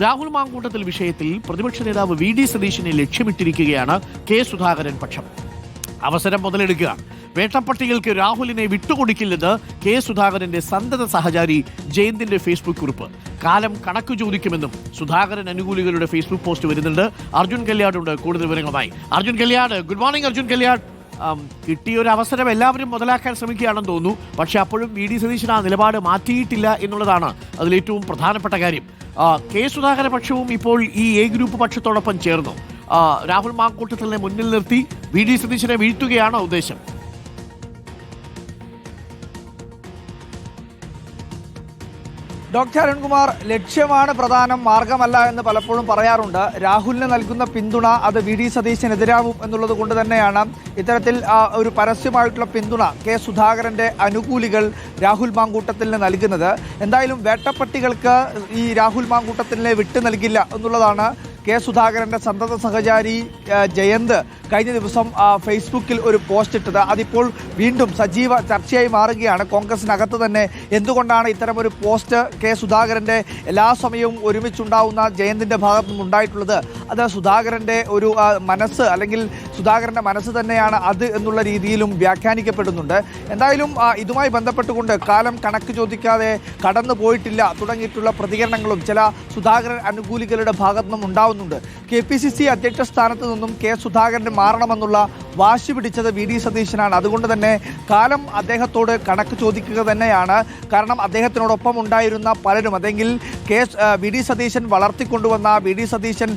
രാഹുൽ മാങ്കൂട്ടത്തിൽ വിഷയത്തിൽ പ്രതിപക്ഷ നേതാവ് വി ഡി സതീശനെ ലക്ഷ്യമിട്ടിരിക്കുകയാണ് കെ സുധാകരൻ പക്ഷം. അവസരം മുതലെടുക്കുക. വേട്ടപ്പട്ടികൾക്ക് രാഹുലിനെ വിട്ടുകൊടുക്കില്ലെന്ന് കെ സുധാകരന്റെ സന്തത സഹചാരി ജയന്തിന്റെ ഫേസ്ബുക്ക് കുറിപ്പ്. കാലം കണക്ക് ചോദിക്കുമെന്നും സുധാകരൻ അനുകൂലികളുടെ ഫേസ്ബുക്ക് പോസ്റ്റ് വരുന്നുണ്ട്. അർജുൻ കല്യാടുണ്ട്. കൂടുതൽ വിവരങ്ങളുമായി. Arjun Kalyad good morning Arjun Kalyad. കിട്ടിയ ഒരു അവസരം എല്ലാവരും മുതലാക്കാൻ ശ്രമിക്കുകയാണെന്ന് തോന്നുന്നു. പക്ഷേ അപ്പോഴും വി ഡി സതീശൻ ആ നിലപാട് മാറ്റിയിട്ടില്ല എന്നുള്ളതാണ് അതിലേറ്റവും പ്രധാനപ്പെട്ട കാര്യം. കെ സുധാകര പക്ഷവും ഇപ്പോൾ ഈ എ ഗ്രൂപ്പ് പക്ഷത്തോടൊപ്പം ചേർന്നു. രാഹുൽ മാങ്കൂട്ടത്തിനെ മുന്നിൽ നിർത്തി വി ഡി സതീശനെ വീഴ്ത്തുകയാണോ ഉദ്ദേശം. ഡോക്ടർ അരുൺകുമാർ ലക്ഷ്യമാണ് പ്രധാനം മാർഗമല്ല എന്ന് പലപ്പോഴും പറയാറുണ്ട്. രാഹുലിന് നൽകുന്ന പിന്തുണ അത് വി ഡി സതീശനെതിരാവും എന്നുള്ളത് കൊണ്ട് തന്നെയാണ് ഇത്തരത്തിൽ ഒരു പരസ്യമായിട്ടുള്ള പിന്തുണ കെ സുധാകരന്റെ അനുകൂലികൾ രാഹുൽ മാങ്കൂട്ടത്തിന് നൽകുന്നത്. എന്തായാലും വേട്ടപ്പട്ടികൾക്ക് ഈ രാഹുൽ മാങ്കൂട്ടത്തിനെ വിട്ടു നൽകില്ല എന്നുള്ളതാണ് കെ സുധാകരന്റെ സന്തത സഹചാരി ജയന്ത് കഴിഞ്ഞ ദിവസം ഫേസ്ബുക്കിൽ ഒരു പോസ്റ്റ് ഇട്ടത്. അതിപ്പോൾ വീണ്ടും സജീവ ചർച്ചയായി മാറുകയാണ് കോൺഗ്രസിനകത്ത് തന്നെ. എന്തുകൊണ്ടാണ് ഇത്തരമൊരു പോസ്റ്റ് കെ സുധാകരന്റെ എല്ലാ സമയവും ഒരുമിച്ചുണ്ടാവുന്ന ജയന്തിന്റെ ഭാഗത്തു നിന്നും ഉണ്ടായിട്ടുള്ളത് അത് സുധാകരന്റെ ഒരു മനസ്സ് അല്ലെങ്കിൽ സുധാകരന്റെ മനസ്സ് തന്നെയാണ് അത് എന്നുള്ള രീതിയിലും വ്യാഖ്യാനിക്കപ്പെടുന്നുണ്ട്. എന്തായാലും ഇതുമായി ബന്ധപ്പെട്ടുകൊണ്ട് കാലം കണക്ക് ചോദിക്കാതെ കടന്നു പോയിട്ടില്ല തുടങ്ങിയിട്ടുള്ള പ്രതികരണങ്ങളും ചില സുധാകരൻ അനുകൂലികളുടെ ഭാഗത്തു നിന്നും ഉണ്ടാവുന്നുണ്ട് കെ പി സി സി അധ്യക്ഷ സ്ഥാനത്ത് നിന്നും കെ സുധാകരൻ മാറണമെന്നുള്ള വാശി പിടിച്ചത് വി ഡി സതീശനാണ്. അതുകൊണ്ട് തന്നെ കാലം അദ്ദേഹത്തോട് കണക്ക് ചോദിക്കുക തന്നെയാണ്. കാരണം അദ്ദേഹത്തിനോടൊപ്പം ഉണ്ടായിരുന്ന പലരും അതെങ്കിൽ കെ വി ഡി സതീശൻ വളർത്തിക്കൊണ്ടുവന്ന വി ഡി സതീശൻ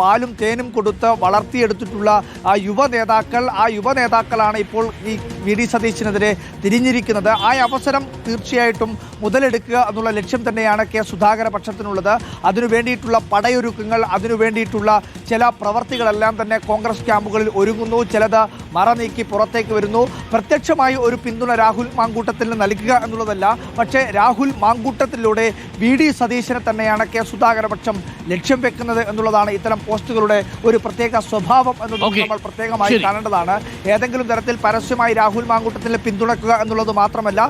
പാലും തേനും കൊടുത്ത് വളർത്തിയെടുത്തിട്ടുള്ള ആ യുവ നേതാക്കൾ ആ യുവ നേതാക്കളാണ് ഇപ്പോൾ ഈ വി ഡി സതീശനെതിരെ തിരിഞ്ഞിരിക്കുന്നത്. ആ അവസരം തീർച്ചയായിട്ടും മുതലെടുക്കുക എന്നുള്ള ലക്ഷ്യം തന്നെയാണ് കെ സുധാകര പക്ഷത്തിനുള്ളത് അതിനു വേണ്ടിയിട്ടുള്ള പടയൊരുക്കങ്ങൾ അതിനു വേണ്ടിയിട്ടുള്ള ചില പ്രവർത്തികളെല്ലാം തന്നെ കോൺഗ്രസ് ക്യാമ്പുകളിൽ ഒരുങ്ങുന്നു. ചിലത് മറ നീക്കി പുറത്തേക്ക് വരുന്നു. പ്രത്യക്ഷമായി ഒരു പിന്തുണ രാഹുൽ മാങ്കൂട്ടത്തിന് നൽകുക എന്നുള്ളതല്ല പക്ഷേ രാഹുൽ മാങ്കൂട്ടത്തിലൂടെ വി ഡി സതീശനെ തന്നെയാണ് കെ സുധാകര പക്ഷം ലക്ഷ്യം വെക്കുന്നത് എന്നുള്ളതാണ് ഇത്തരം പോസ്റ്റുകളുടെ ഒരു പ്രത്യേക സ്വഭാവം എന്നത്. നമ്മൾ പ്രത്യേകമായി. കാണേണ്ടതാണ്. ഏതെങ്കിലും തരത്തിൽ പരസ്യമായി രാഹുൽ മാങ്കൂട്ടത്തിനെ പിന്തുണക്കുക എന്നുള്ളത് മാത്രമല്ല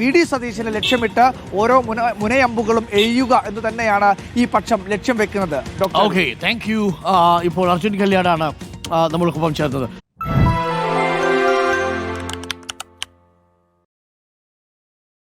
വി ഡി സതീശനെ ലക്ഷ്യമിട്ട് ഓരോ മുന മുനയമ്പുകളും എഴുതുക എന്ന് തന്നെയാണ് ഈ പക്ഷം ലക്ഷ്യം വെക്കുന്നത്. ഡോക്ടർ ഓക്കെ താങ്ക് യു ഇപ്പോൾ അർജുൻ കല്യാണാണ് നമ്മൾക്കൊപ്പം ചേർന്നത്.